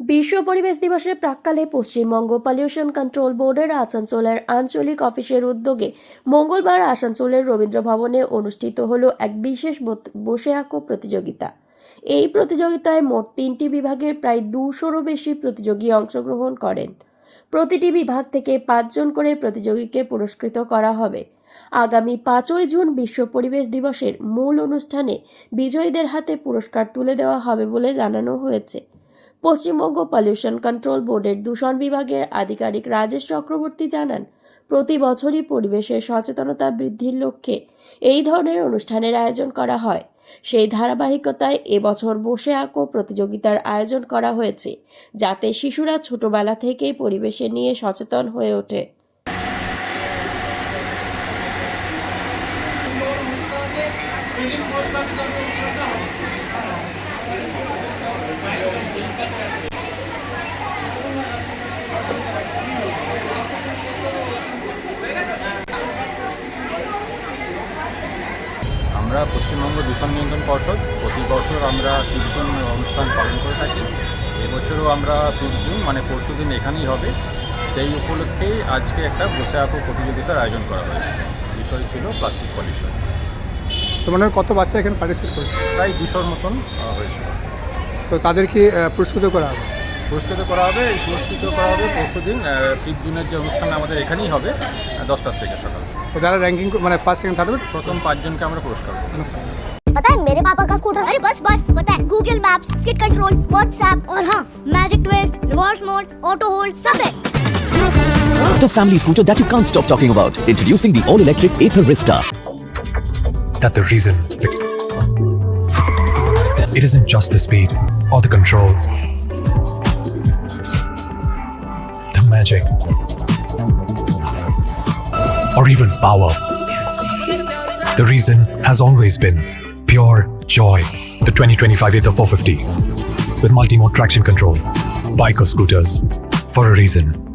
বিশ্ব পরিবেশ দিবসের প্রাক্কালে পশ্চিমবঙ্গ পলিউশন কন্ট্রোল বোর্ডের আসানসোলের আঞ্চলিক অফিসের উদ্যোগে মঙ্গলবার আসানসোলের রবীন্দ্র ভবনে অনুষ্ঠিত হল এক বিশেষ বসে আঁকো প্রতিযোগিতা। এই প্রতিযোগিতায় মোট তিনটি বিভাগের প্রায় দুশোরও বেশি প্রতিযোগী অংশগ্রহণ করেন। প্রতিটি বিভাগ থেকে পাঁচজন করে প্রতিযোগীকে পুরস্কৃত করা হবে। আগামী পাঁচই জুন বিশ্ব পরিবেশ দিবসের মূল অনুষ্ঠানে বিজয়ীদের হাতে পুরস্কার তুলে দেওয়া হবে বলে জানানো হয়েছে। পশ্চিমবঙ্গ পলিউশন কন্ট্রোল বোর্ডের দূষণ বিভাগের আধিকারিক রাজেশ চক্রবর্তী জানান, প্রতি বছরই পরিবেশের সচেতনতা বৃদ্ধির লক্ষ্যে এই ধরনের অনুষ্ঠানের আয়োজন করা হয়। সেই ধারাবাহিকতায় এবছর বসে আঁকো প্রতিযোগিতার আয়োজন করা হয়েছে, যাতে শিশুরা ছোটবেলা থেকেই পরিবেশে নিয়ে সচেতন হয়ে ওঠে। আমরা পশ্চিমবঙ্গ দূষণ নিয়ন্ত্রণ পর্ষদ প্রতি বছর আমরা কীর্তন অনুষ্ঠান পালন করে থাকি। এবছরও আমরা জুন মানে পরশু দিন এখানেই হবে। সেই উপলক্ষেই আজকে একটা বসে আঁকো প্রতিযোগিতার আয়োজন করা হয়েছে। বিষয় ছিল প্লাস্টিক পলিউশন। তো মনে হয় কত বাচ্চা এখানে পার্টিসিপেট করেছে? প্রায় দুশোর মতন হয়েছিল। তো তাদেরকে পুরস্কৃত করা হবে? পুরস্কৃত করা হবে এই পুরস্কৃত করা হবে পরশু দিন ফিফ জুনের যে অনুষ্ঠান আমাদের এখানেই হবে আহ, দশটার থেকে সকাল তো যারা র্যাঙ্কিং মানে ফার্স্ট সেকেন্ড থাকবে প্রথম পাঁচজনকে আমরা পুরস্কার দেবো पता है मेरे पापा का स्कूटर अरे बस बस पता है Google maps skit control WhatsApp और हाँ magic twist reverse mode auto hold सब है The family scooter that you can't stop talking about. Introducing the all-electric Ather Vista. that the reason it isn't just the speed or the controls the magic. Or even power. The reason has always been pure joy. The 2025 Ather 450 with multi-mode traction control. Bike or scooters. For a reason